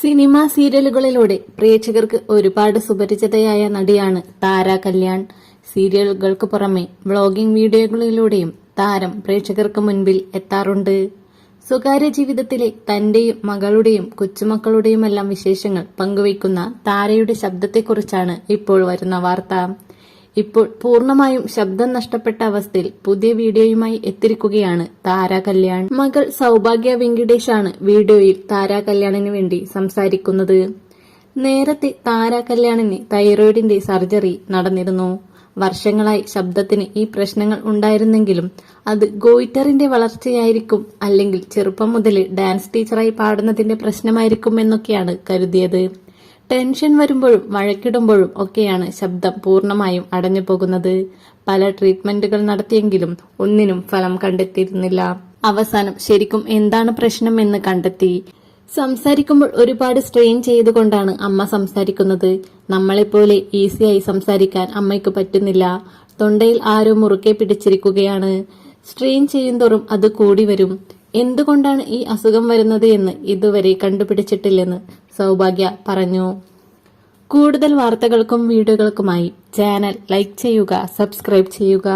Cinema സീരിയലുകളിലൂടെ പ്രേക്ഷകർക്ക് ഒരുപാട് സുപരിചിതയായ നടിയാണ് താര കല്യാൺ. സീരിയലുകൾക്ക് പുറമെ വ്ളോഗിംഗ് വീഡിയോകളിലൂടെയും താരം പ്രേക്ഷകർക്ക് മുൻപിൽ എത്താറുണ്ട്. സ്വകാര്യ ജീവിതത്തിലെ തന്റെയും മകളുടെയും കൊച്ചുമക്കളുടെയുമെല്ലാം വിശേഷങ്ങൾ പങ്കുവയ്ക്കുന്ന താരയുടെ ശബ്ദത്തെക്കുറിച്ചാണ് ഇപ്പോൾ വരുന്ന വാർത്ത. ഇപ്പോൾ പൂർണമായും ശബ്ദം നഷ്ടപ്പെട്ട അവസ്ഥയിൽ പുതിയ വീഡിയോയുമായി എത്തിരിക്കുകയാണ് താര കല്യാൺ മകൾ സൗഭാഗ്യ വെങ്കിടേഷാണ് വീഡിയോയിൽ താര കല്യാണിന് വേണ്ടി സംസാരിക്കുന്നത്. നേരത്തെ താര കല്യാണിന് തൈറോയിഡിന്റെ സർജറി നടന്നിരുന്നു. വർഷങ്ങളായി ശബ്ദത്തിന് ഈ പ്രശ്നങ്ങൾ ഉണ്ടായിരുന്നെങ്കിലും അത് ഗോയിറ്ററിന്റെ വളർച്ചയായിരിക്കും അല്ലെങ്കിൽ ചെറുപ്പം മുതൽ ഡാൻസ് ടീച്ചറായി പാടുന്നതിന്റെ പ്രശ്നമായിരിക്കും എന്നൊക്കെയാണ് കരുതിയത്. ടെൻഷൻ വരുമ്പോഴും മഴക്കിടുമ്പോഴും ഒക്കെയാണ് ശബ്ദം പൂർണമായും അടഞ്ഞു പോകുന്നത്. പല ട്രീറ്റ്മെന്റുകൾ നടത്തിയെങ്കിലും ഒന്നിനും ഫലം കണ്ടെത്തിയിരുന്നില്ല. അവസാനം ശരിക്കും എന്താണ് പ്രശ്നം എന്ന് കണ്ടെത്തി. സംസാരിക്കുമ്പോൾ ഒരുപാട് സ്ട്രെയിൻ ചെയ്തുകൊണ്ടാണ് അമ്മ സംസാരിക്കുന്നത്. നമ്മളെപ്പോലെ ഈസിയായി സംസാരിക്കാൻ അമ്മയ്ക്ക് പറ്റുന്നില്ല. തൊണ്ടയിൽ ആരോ മുറുക്കെ പിടിച്ചിരിക്കുകയാണ്. സ്ട്രെയിൻ ചെയ്യുന്തോറും അത് കൂടി വരും. എന്തുകൊണ്ടാണ് ഈ അസുഖം വരുന്നത് എന്ന് ഇതുവരെ കണ്ടുപിടിച്ചിട്ടില്ലെന്ന് സൗഭാഗ്യ പറഞ്ഞു. കൂടുതൽ വാർത്തകൾക്കും വീഡിയോകൾക്കുമായി ചാനൽ ലൈക്ക് ചെയ്യുക സബ്സ്ക്രൈബ് ചെയ്യുക.